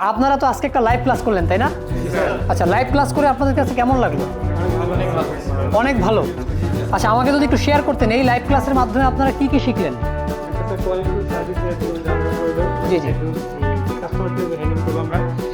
আপনারা তো আজকে একটা লাইভ ক্লাস করলেন, তাই না? আচ্ছা লাইভ ক্লাস করে আপনাদের কাছে কেমন লাগল? অনেক ভালো। আচ্ছা আমাকে যদি একটু শেয়ার করতেন, এই লাইভ ক্লাসের মাধ্যমে আপনারা কি কি শিখলেন? জি জি।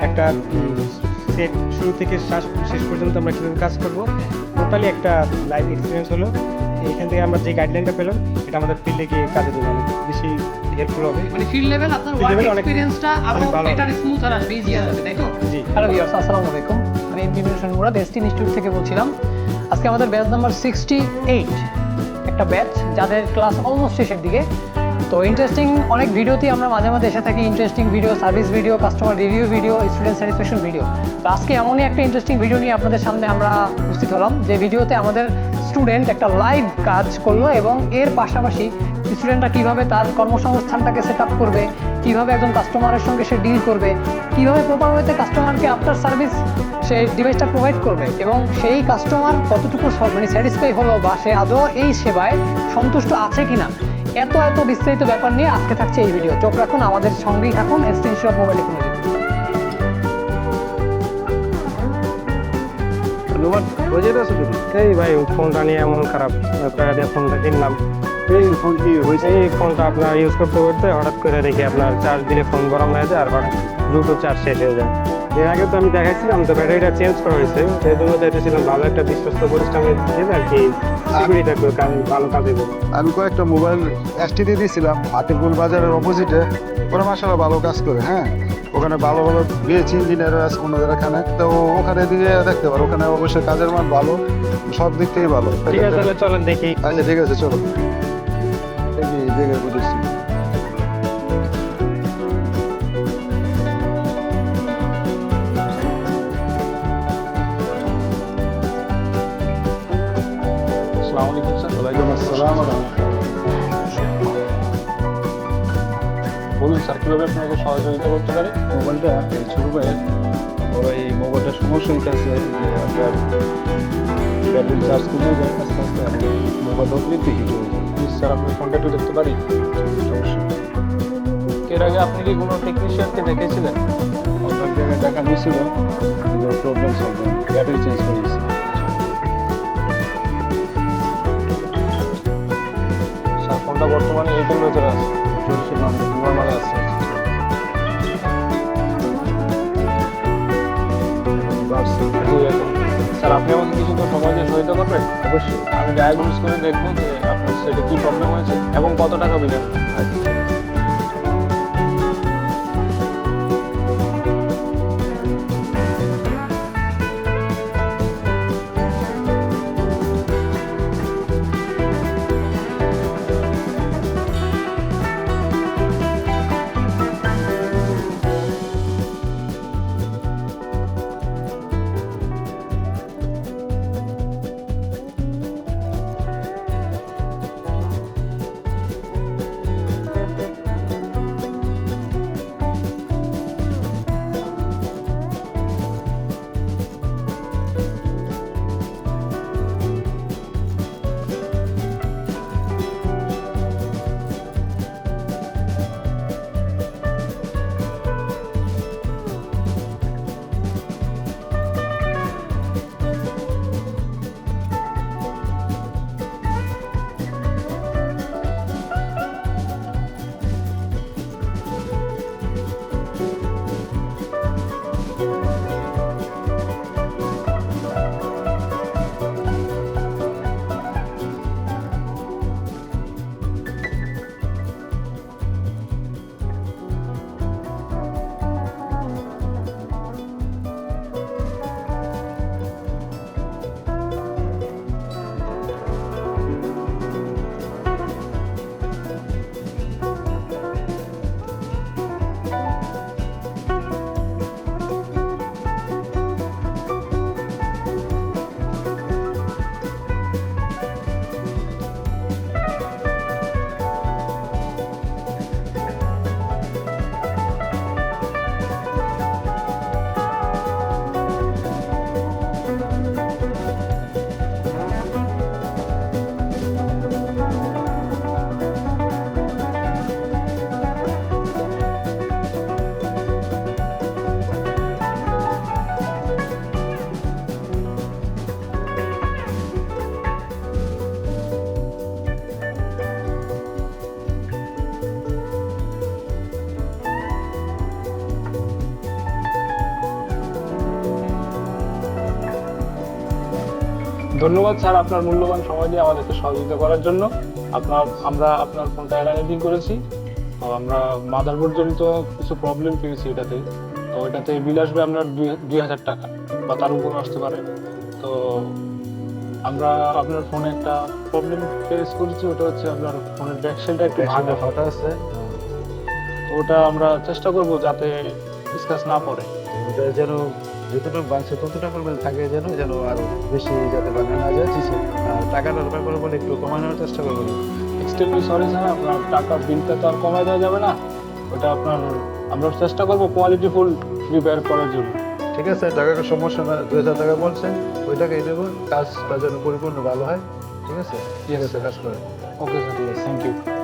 একটা শুরু থেকে শেষ- পর্যন্ত আমরা কীভাবে কাজ করব? টোটালি একটা লাইফ এক্সপিরিয়েন্স হলো। এখান থেকে আমরা যে গাইডলাইনটা পেলাম এটা আমাদের ফিল্ডে গিয়ে কাজে দেবে অনেক বেশি হেল্পফুল হবে মানে ফিল্ড লেভেল আপনার ওয়ার্ক এক্সপেরিয়েন্সটা আরও। বেটার স্মুথ আর আসবে ইজি আসবে তাই তো? জি। হ্যালো ভিউয়ার্স আসসালামু আলাইকুম। আমি MP mission Murad ST institute থেকে বলছিলাম। আজকে আমাদের ব্যাচ নাম্বার সিক্সটি এইট একটা ব্যাচ যাদের ক্লাস অলমোস্ট শেষের দিকে। তো ইন্টারেস্টিং অনেক ভিডিওতেই আমরা মাঝে মাঝে এসে থাকি interesting video service video customer review video student satisfaction video তো আজকে এমনই একটা ইন্টারেস্টিং ভিডিও নিয়ে আপনাদের সামনে আমরা উপস্থিত হলাম যে ভিডিওতে আমাদের স্টুডেন্ট একটা লাইভ কাজ করল এবং এর পাশাপাশি স্টুডেন্টরা কীভাবে তার কর্মসংস্থানটাকে সেট আপ করবে, কীভাবে একজন কাস্টমারের সঙ্গে সে ডিল করবে, কীভাবে প্রপার ওয়েতে কাস্টমারকে আফটার সার্ভিস সে ডিভাইসটা প্রোভাইড করবে এবং সেই কাস্টমার কতটুকু মানে স্যাটিসফাই হলো বা সে আদৌ এই সেবায় সন্তুষ্ট আছে কিনা, এত এত বিস্তারিত ব্যাপার নিয়ে আজকে থাকছে এই ভিডিও চোখ রাখুন, আমাদের সঙ্গেই থাকুন এক্সটেনশন মোবাইল টেকনোলজি এই ভাই ফোনটা নিয়ে এমন খারাপ। ফোনটা কিনলাম। এই ফোন কি হয়েছে? এই ফোনটা আপনার ইউজ করতে করতে হঠাৎ করে দেখি আপনার চার্জ দিলে ফোন গরম হয়ে যায় আর হঠাৎ দ্রুত চার্জ শেষ হয়ে যায়। এর আগে তো আমি দেখাচ্ছিলাম তো ব্যাটারিটা চেঞ্জ করা হয়েছে। সেই জন্য চাইতেছিলাম ভালো একটা বিশ্বস্ত প্রতিষ্ঠানে দিয়ে আর কি। আমি কয়েকটা মোবাইল এসটিডি দিয়েছিলাম হাতিপুর বাজারের অপোজিটে ওরা মাসালা ভালো কাজ করে হ্যাঁ? ওখানে ভালো ভালো গিয়েছি ইঞ্জিনিয়ার আছে ওনাদের এখানে। তো ওখানে দিয়ে দেখতে পারো ওখানে অবশ্যই কাজের মান ভালো সব দিক থেকে ভালো। ঠিক আছে চলেন দেখি। আচ্ছা ঠিক আছে চলো। দেখি দেখে এই কীভাবে আপনাকে সহযোগিতা করতে পারি? মোবাইলটা ছোট ভাইয়ের ওরা এই মোবাইলটার সমস্যা হইতেছে যে আপনার ব্যাটারি চার্জ কমে যায় আস্তে আস্তে মোবাইল অতিরিক্ত হিট হয়ে যায় প্লিজ স্যার আপনার ফোনটা একটু দেখতে পারি? এর আগে আপনি কি কোনো টেকনিশিয়ানকে দেখেছিলেন? অনেক জায়গায় টাকা নিয়েছিল প্রবলেম সলভ ব্যাটারি চেঞ্জ করেছি স্যার ফোনটা বর্তমানে এই টেম্পারেচারে আছে। স্যার আপনি আমাকে কিছু তো দিয়ে সহায়তা করবেন অবশ্যই আমি ডায়াগনোস করে দেখব যে আপনার সেটা কী প্রবলেম হয়েছে এবং কত টাকা বিলেন ধন্যবাদ স্যার আপনার মূল্যবান সময় দিয়ে আমাদেরকে সহযোগিতা করার জন্য। আপনার আমরা আপনার ফোনটা অ্যানালাইজিং করেছি। তো আমরা মাদারবোর্ড জনিত কিছু প্রবলেম পেয়েছি এটাতে। তো এটাতে বিল আসবে আপনার দুই- দুই হাজার টাকা বা তার উপর আসতে পারে। তো আমরা আপনার ফোনে একটা প্রবলেম ফেস করেছি ওটা হচ্ছে আপনার ফোনের ব্যাকসেলটা একটু ভাঙা। ফাটা আছে তো ওটা আমরা চেষ্টা করব যাতে ডিসকাস না পড়ে। ওটা যেন যতটুকু বাঁচছে ততটা পরিমাণ থাকে যেন যেন আরও বেশি যাতে বানানো না যায় টাকাটার ব্যাপারে বলে একটু কমানোর চেষ্টা করবেন। এক্সট্রিমলি সরি স্যার আপনার টাকা বিলটা তো আর কমায় দেওয়া যাবে না। ওটা আপনার আমরা চেষ্টা করব কোয়ালিটিফুল রিপেয়ার করার জন্য। ঠিক আছে টাকার সমস্যা না দুই হাজার টাকা বলছেন ওই টাকাই দেবো কাজটা যেন পরিপূর্ণ ভালো হয়। ঠিক আছে? ঠিক আছে কাজ করে। ওকে স্যার ঠিক আছে থ্যাংক ইউ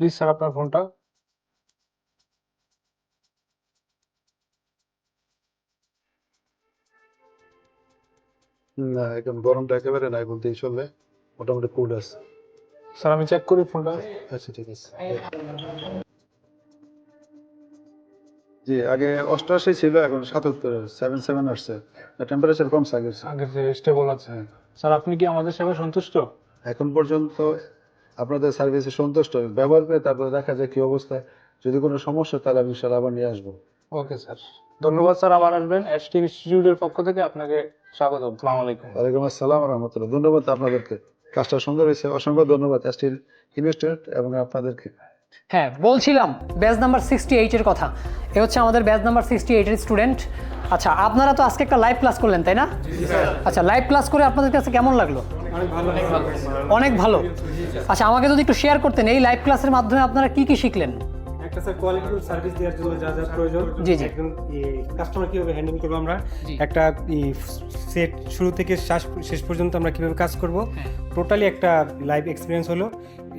প্লিজ স্যার আপনার ফোনটা না এখন গরমটা একেবারে নাই বলতেই চলবে। মোটামুটি কুল আছে। স্যার আমি চেক করি ফোনটা আচ্ছা ঠিক আছে। জি আগে অষ্টআশি ছিল এখন সাতাত্তর সেভেন সেভেন আসছে। টেম্পারেচার কম আগের চেয়ে। আগের যে স্টেবল আছে। স্যার আপনি কি আমাদের সেবায় সন্তুষ্ট? এখন পর্যন্ত আপনাদের সার্ভিসে সন্তুষ্ট ব্যবহার করে তারপরে দেখা যায় কি অবস্থা। যদি কোনো সমস্যা তাহলে আমি ইনশাল্লাহ আবার নিয়ে আসব। Okay sir. ধন্যবাদ স্যার আবার আসবেন। এসটি ইনস্টিটিউটের পক্ষ থেকে আপনাকে স্বাগত। আসসালামু আলাইকুম। ওয়ালাইকুম আসসালাম রহমতুল্লাহ। ধন্যবাদ আপনাদেরকে। কাজটা সুন্দর হয়েছে। অসংখ্য ধন্যবাদ এসটির ইনভেস্টমেন্ট এবং আপনাদেরকে। হ্যাঁ বলছিলাম ব্যাচ নাম্বার সিক্সটি এইটের কথা। এ হচ্ছে আমাদের ব্যাচ নাম্বার সিক্সটি এইটের স্টুডেন্ট। আচ্ছা আপনারা তো আজকে একটা লাইভ ক্লাস করলেন তাই না? আচ্ছা লাইভ ক্লাস করে আপনাদের কাছে কেমন লাগল? অনেক ভালো। আচ্ছা আমাকে যদি একটু শেয়ার করতেন এই লাইভ ক্লাসের মাধ্যমে আপনারা কি কি শিখলেন? একটা স্যার কোয়ালিটিফুল সার্ভিস দেওয়ার জন্য যা যা প্রয়োজন জি, জি। একদম কাস্টমার কীভাবে হ্যান্ডেল করব আমরা একটা সেট শুরু থেকে শেষ শেষ পর্যন্ত আমরা কীভাবে কাজ করব। টোটালি একটা লাইভ এক্সপিরিয়েন্স হলো।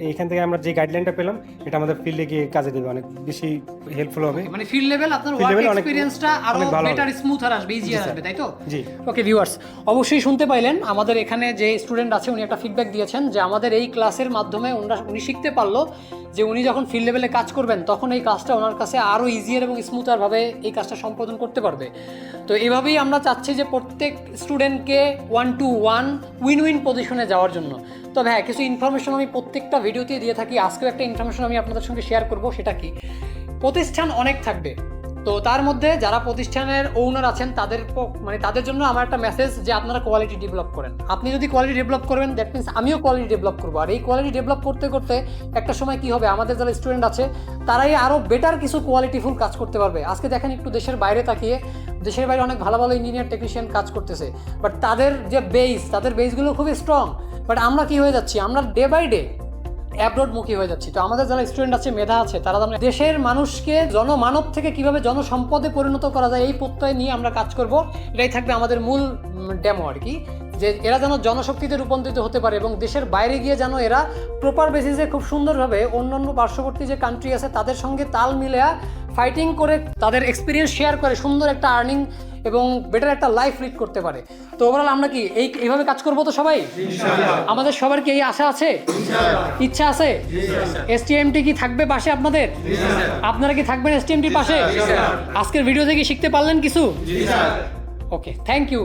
এইখান থেকে আমরা যে গাইডলাইনটা পেলাম এটা আমাদের ফিল্ডে গিয়ে কাজে দেবে। অনেক বেশি হেল্পফুল হবে। মানে ফিল্ড লেভেল আপনার ওয়ার্ক এক্সপিরিয়েন্সটা আরও। বেটার স্মুথার আসবে ইজিয়ার আসবে তাই তো? জি। ওকে ভিউয়ার্স অবশ্যই শুনতে পাইলেন। আমাদের এখানে যে স্টুডেন্ট আছে উনি একটা ফিডব্যাক দিয়েছেন যে আমাদের এই ক্লাসের মাধ্যমে ওনারা উনি শিখতে পারল যে উনি যখন ফিল্ড লেভেলে কাজ করবেন তখন এই কাজটা ওনার কাছে আরও ইজিয়ার এবং স্মুথারভাবে এই কাজটা সম্পাদন করতে পারবে। তো এভাবেই আমরা চাচ্ছি যে প্রত্যেক স্টুডেন্টকে one two one win win পজিশনে যাওয়ার জন্য। তবে হ্যাঁ কিছু ইনফরমেশন আমি প্রত্যেকটা ভিডিওতেই দিয়ে থাকি। আজকেও একটা ইনফরমেশন আমি আপনাদের সঙ্গে শেয়ার করব, সেটা কি? প্রতিষ্ঠান অনেক থাকবে। তো তার মধ্যে যারা প্রতিষ্ঠানের ওনার আছেন, তাদের মানে তাদের জন্য আমার একটা মেসেজ যে আপনারা কোয়ালিটি ডেভেলপ করেন। আপনি যদি কোয়ালিটি ডেভেলপ করবেন দ্যাট মিনস আমিও কোয়ালিটি ডেভেলপ করব। আর এই কোয়ালিটি ডেভেলপ করতে করতে একটা সময় কি হবে? আমাদের যারা স্টুডেন্ট আছে, তারাই আরও বেটার কিছু কোয়ালিটিফুল কাজ করতে পারবে। আজকে দেখেন একটু দেশের বাইরে তাকিয়ে, দেশের বাইরে অনেক ভালো ভালো ইঞ্জিনিয়ার টেকনিশিয়ান কাজ করতেছে। বাট তাদের যে বেস তাদের বেসগুলো খুবই স্ট্রং বাট আমরা কি হয়ে যাচ্ছি? আমরা ডে বাই ডে অ্যাব্রোডমুখী হয়ে যাচ্ছি। তো আমাদের যারা স্টুডেন্ট আছে, মেধা আছে, তারা যেন দেশের মানুষকে জনমানব থেকে কীভাবে জনসম্পদে পরিণত করা যায়, এই প্রত্যয় নিয়ে আমরা কাজ করব। এটাই থাকবে আমাদের মূল ডেমো আর কি। যে এরা যেন জনশক্তিতে রূপান্তরিত হতে পারে এবং দেশের বাইরে গিয়ে যেন এরা প্রপার বেসিসে খুব সুন্দরভাবে অন্যান্য পার্শ্ববর্তী যে কান্ট্রি আছে, তাদের সঙ্গে তাল মিলেয়া ফাইটিং করে তাদের এক্সপিরিয়েন্স শেয়ার করে, সুন্দর একটা আর্নিং এবং বেটার একটা লাইফ লিড করতে পারে। তো ওভারঅল আমরা কি এই এইভাবে কাজ করব তো সবাই? আমাদের সবার কি এই আশা আছে? ইচ্ছা আছে? এসটিএমটি কি থাকবে পাশে আপনাদের? আপনারা কি থাকবেন এসটিএমটির পাশে? আজকের ভিডিও থেকে শিখতে পারলেন কিছু? Okay thank you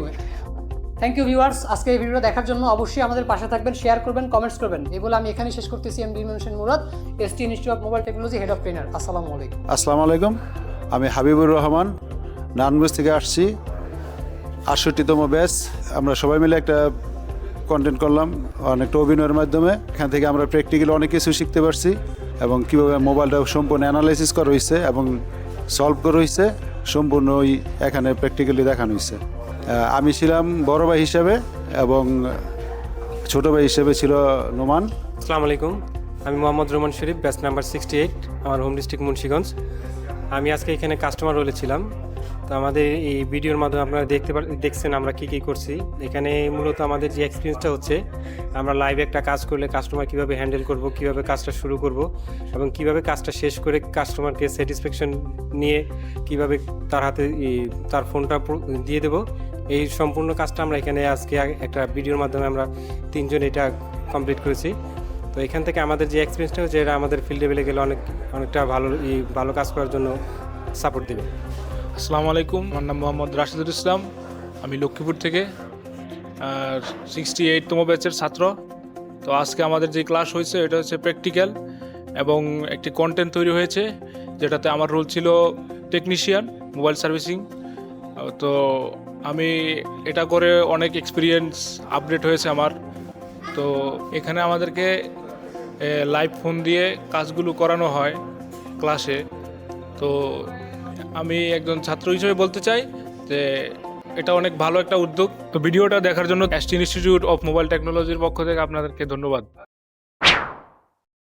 thank you viewers আজকে এই ভিডিও দেখার জন্য অবশ্যই আমাদের পাশে থাকবেন শেয়ার করবেন কমেন্টস করবেন। এই বলে আমি এখানে শেষ করতেছি M D mention Murad ST institute of mobile technology head of trainer আসসালামু আলাইকুম। আসসালামু আলাইকুম। আমি হাবিবুর রহমান নারায়ণগঞ্জ থেকে আসছি। আটষট্টিতম ব্যাচ। আমরা সবাই মিলে একটা কন্টেন্ট করলাম অনেকটা অভিনয়ের মাধ্যমে। এখান থেকে আমরা প্র্যাকটিক্যালি অনেক কিছু শিখতে পারছি এবং কীভাবে মোবাইলটা সম্পূর্ণ অ্যানালাইসিস করা হয়েছে এবং সলভ করা হয়েছে সম্পূর্ণ ওই এখানে প্র্যাকটিক্যালি দেখানো হয়েছে আমি ছিলাম বড় ভাই হিসাবে এবং ছোট ভাই হিসেবে ছিল নোমান। আসসালামু আলাইকুম। আমি Mohammad Roman Sharif, batch number sixty eight আমার হোম ডিস্ট্রিক্ট মুন্সিগঞ্জ। আমি আজকে এখানে কাস্টমার রোলে ছিলাম। তো আমাদের এই ভিডিওর মাধ্যমে আপনারা দেখতে দেখছেন আমরা কী কী করছি। এখানে মূলত আমাদের যে এক্সপিরিয়েন্সটা হচ্ছে, আমরা লাইভে একটা কাজ করলে কাস্টমার কীভাবে হ্যান্ডেল করব, কীভাবে কাজটা শুরু করব এবং কীভাবে কাজটা শেষ করে কাস্টমারকে স্যাটিসফ্যাকশন নিয়ে কীভাবে তার হাতে তার ফোনটা দিয়ে দেব। এই সম্পূর্ণ কাজটা আমরা এখানে আজকে একটা ভিডিওর মাধ্যমে আমরা তিনজন এটা কমপ্লিট করেছি। তো এখান থেকে আমাদের যে এক্সপিরিয়েন্সটা হচ্ছে এটা আমাদের ফিল্ড লেভেলে গেলে অনেক, অনেকটা ভালো ভালো কাজ করার জন্য সাপোর্ট দেবে। আসসালামু আলাইকুম। আমার নাম মোহাম্মদ রাশিদুল ইসলাম। আমি লক্ষ্মীপুর থেকে, আর সিক্সটি এইটতম ব্যাচের ছাত্র। তো আজকে আমাদের যে ক্লাস হয়েছে, এটা হচ্ছে প্র্যাকটিক্যাল এবং একটি কন্টেন্ট তৈরি হয়েছে, যেটাতে আমার রোল ছিল টেকনিশিয়ান মোবাইল সার্ভিসিং তো আমি এটা করে অনেক এক্সপিরিয়েন্স আপডেট হয়েছে আমার। তো এখানে আমাদেরকে লাইভ ফোন দিয়ে কাজগুলো করানো হয় ক্লাসে তো আমি একজন ছাত্র হিসেবে বলতে চাই যে এটা অনেক ভালো একটা উদ্যোগ। তো ভিডিওটা দেখার জন্য অ্যাস্ট ইনস্টিটিউট অফ মোবাইল টেকনোলজির পক্ষ থেকে আপনাদেরকে ধন্যবাদ।